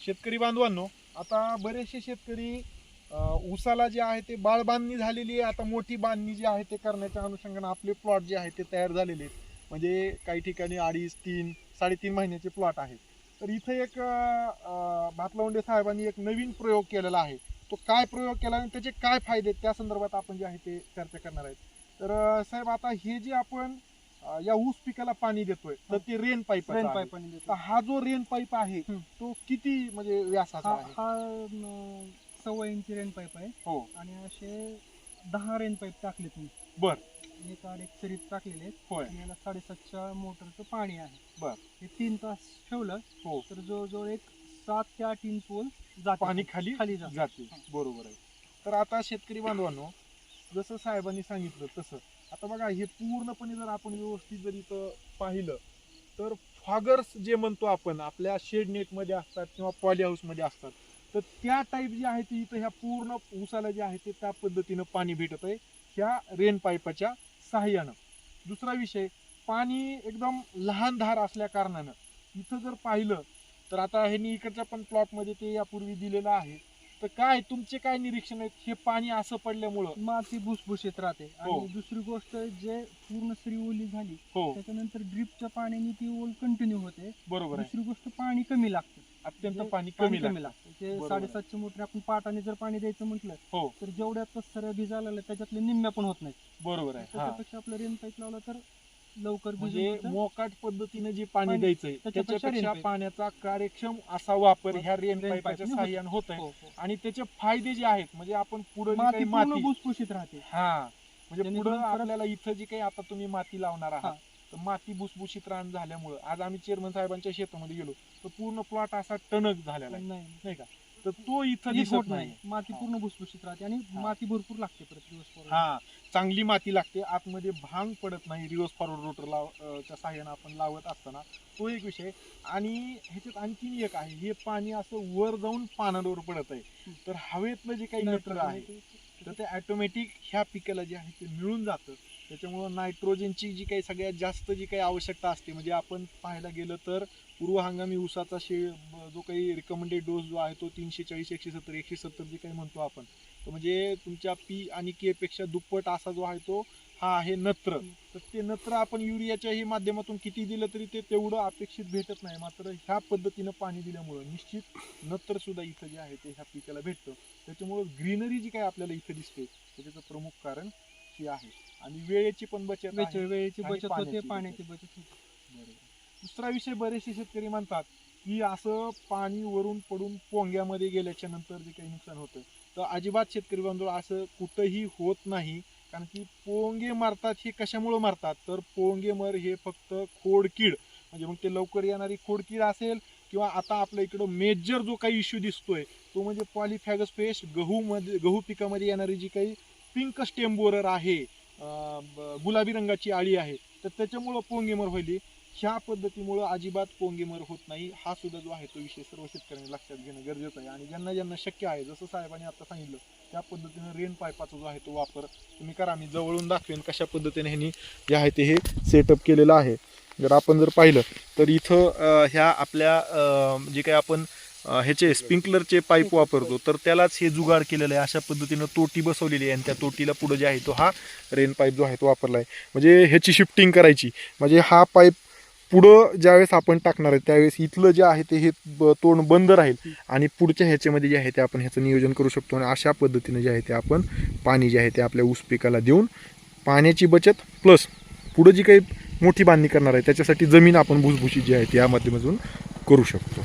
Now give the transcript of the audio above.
शेतकरी बांधवांनो आता बरेचसे शेतकरी उसाला ऊसाला जे आहे ते बाळ बांधणी झालेली आहे आता मोठी बांधणी जी आहे ते करण्याच्या अनुषंगाने आपले प्लॉट जे आहे ते तयार झालेले आहेत. म्हणजे काही ठिकाणी अडीच तीन साडेतीन महिन्याचे प्लॉट आहेत. तर इथं एक भातलवंडे साहेबांनी एक नवीन प्रयोग केलेला आहे. तो काय प्रयोग केला आणि त्याचे काय फायदे त्या संदर्भात आपण जे आहे ते चर्चा करणार आहेत. तर साहेब आता हे जे आपण अं, या ऊस पिकाला पाणी देतोय. तर ते रेन पाईप रेन पाईपाने देतो हा जो रेन पाईप आहे. तो किती म्हणजे व्यासाचा हा आहे? हा सव्वा इंची रेन पाईप आहे. हो. आणि असे दहा रेन पाईप टाकले तुम्ही. बर. एक आड एक सरीत टाकलेले आहेत. होय. आणि याला साडेसातच्या मोटरचं पाणी आहे. बर. हे तीन तास ठेवलं हो. तर जवळजवळ एक सात ते आठ इंच वर जाते. पाणी खाली खाली जातं. जाते. बरोबर आहे. तर आता शेतकरी बांधवांनो जसं साहेबांनी सांगितलं तसं आता बघा हे पूर्णपणे जर आपण व्यवस्थित जर इथं पाहिलं तर फॉगर्स जे म्हणतो आपण आपल्या शेड नेटमध्ये असतात किंवा पॉली हाऊसमध्ये असतात तर त्या टाईप जे आहे ते इथं ह्या पूर्ण ऊसाला जे आहे ते त्या पद्धतीनं पाणी भेटत आहे ह्या रेन पाईपाच्या सहाय्यानं. दुसरा विषय पाणी एकदम लहान धार असल्या कारणानं इथं जर पाहिलं तर आता ह्यांनी इकडच्या पण प्लॉटमध्ये ते यापूर्वी दिलेलं आहे तर काय तुमचे काय निरीक्षण आहेत? हे पाणी असं पडल्यामुळं. माती भुसभुशीत राहते. हो. आणि दुसरी गोष्ट जे पूर्ण सरी ओली झाली हो. त्याच्यानंतर ड्रिपच्या पाण्याने ती ओल कंटिन्यू होते. बरोबर आहे. दुसरी गोष्ट पाणी कमी लागतं. अत्यंत जे पाणी कमी कमी लागतं. लागतं. ते बरोबर आहे. साडेसातशे मोटर आपण पाटाने जर पाणी द्यायचं म्हटलं हो. तर जेवढ्या सऱ्या भिजायला लागल्या त्याच्यातले निम्म्या पण होत नाहीत. बरोबर आहे. हा. त्याच्यापेक्षा आपलं रेन पाईप लावलं तर लवकर म्हणजे भिजून. मोकाट पद्धतीने जे पाणी पाणी- द्यायचंय त्याच्यापेक्षा पाण्याचा कार्यक्षम असा वापर ह्या रेन पाईपाच्या साह्यानं होत. आहे हो, हो. आणि त्याचे फायदे जे आहेत म्हणजे आपण पुढे माती पूर्ण माती भुसभुशीत राहते. हा. म्हणजे जेणेकरून पुढे परत- आपल्याला इथं जी काही आता तुम्ही माती लावणार आहात तर माती भुसभुशीत रान झाल्यामुळं आज आम्ही चेअरमन साहेबांच्या शेतामध्ये गेलो तर पूर्ण प्लॉट असा टणक झालेला आहे. नाही. नाही का? तर तो इथं दिसत नाही. नाही. माती. पूर्ण भुसभुशीत राहते आणि हा. माती भरपूर लागते प्रति दिवस. हा चांगली माती लागते. आतमध्ये भांग पडत नाही. रिव्हर्स फॉरवर्ड रोटर लाव अं, च्या साह्यानं आपण लावत असताना. तो एक विषय. आणि ह्याच्यात आणखीन एक आहे. हे पाणी असं वर जाऊन पानांवर पडत आहे. तर हवेतलं जे काही नत्र आहे तर ते ऑटोमॅटिक ह्या पिकाला जे आहे ते मिळून जातं. त्याच्यामुळं नायट्रोजनची जी काही सगळ्यात जास्त जी काही आवश्यकता असते म्हणजे आपण पाहायला गेलं तर पूर्व हंगामी ऊसाचा शे जो काही रिकमेंडेड डोस जो आहे तो तीनशे चाळीस एकशे सत्तर एकशे सत्तर जे काही म्हणतो आपण. तर म्हणजे तुमच्या पी आणि केपेक्षा दुप्पट असा जो आहे तो हा आहे नत्र. तर ते नत्र आपण युरियाच्याही माध्यमातून किती दिलं तरी ते तेवढं अपेक्षित भेटत नाही. मात्र ह्या पद्धतीनं पाणी दिल्यामुळं निश्चित नत्र सुद्धा इथं जे आहे ते ह्या पिकाला भेटतं. त्याच्यामुळं ग्रीनरी जी काही आपल्याला इथं दिसते त्याच्याचं प्रमुख कारण ही आहे. आणि वेळेची पण बचत आहे. वेळेची आणि बचत होते पाण्याची पाण्याची बचत. होते. बरोबर. दुसरा विषय बरेचसे शेतकरी म्हणतात की असं पाणी वरून पडून पोंग्यामध्ये गेल्याच्यानंतर जे काही नुकसान होतं. तर अजिबात शेतकरी बांधव असं कुठंही होत नाही. कारण की पोंगे मारतात हे कशामुळे मारतात? तर पोंगे मर हे फक्त खोडकीड. म्हणजे मग ते लवकर येणारी खोडकीड असेल किंवा आता आपल्या इकडं मेजर जो काही इश्यू दिसतोय तो म्हणजे पॉलिफॅगस पेस्ट गहू मध्ये गहू पिकामध्ये येणारी जी काही पिंक स्टेम बोरर आहे ब- गुलाबी रंगाची आळी आहे तर त्याच्यामुळं पोंगेमर व्हायली. ह्या पद्धतीमुळं अजिबात पोंगेमर होत नाही. हा सुद्धा जो आहे तो विषय सर्व शेतकऱ्यांनी लक्षात घेणं गरजेचं आहे. आणि ज्यांना ज्यांना शक्य आहे जसं साहेबांनी आता सांगितलं त्या पद्धतीनं रेन पायपाचा जो आहे तो वापर तुम्ही करा. मी जवळून दाखवेन कशा पद्धतीने ह्यांनी जे आहे ते हे सेटअप केलेलं आहे. जर आपण जर पाहिलं तर इथं ह्या आपल्या जे काही आपण ह्याचे स्प्रिंकलरचे पाईप वापरतो तर त्यालाच हे जुगाड केलेलं आहे. अशा पद्धतीनं तोटी बसवलेली आहे आणि त्या तोटीला पुढं जे आहे तो हा रेन पाईप जो आहे तो वापरला आहे म्हणजे ह्याची शिफ्टिंग करायची. म्हणजे हा पाईप पुढं ज्यावेळेस आपण टाकणार आहे त्यावेळेस इथलं जे आहे ते हे ब- तोंड बंद राहील आणि पुढच्या ह्याच्यामध्ये जे आहे ते आपण ह्याचं नियोजन करू शकतो आणि अशा पद्धतीनं जे आहे ते आपण पाणी जे आहे ते आपल्या ऊस पिकाला देऊन पाण्याची बचत प्लस पुढं जी काही मोठी बांधणी करणार आहे त्याच्यासाठी जमीन आपण भुसभुशी जी आहे ती या माध्यमातून करू शकतो.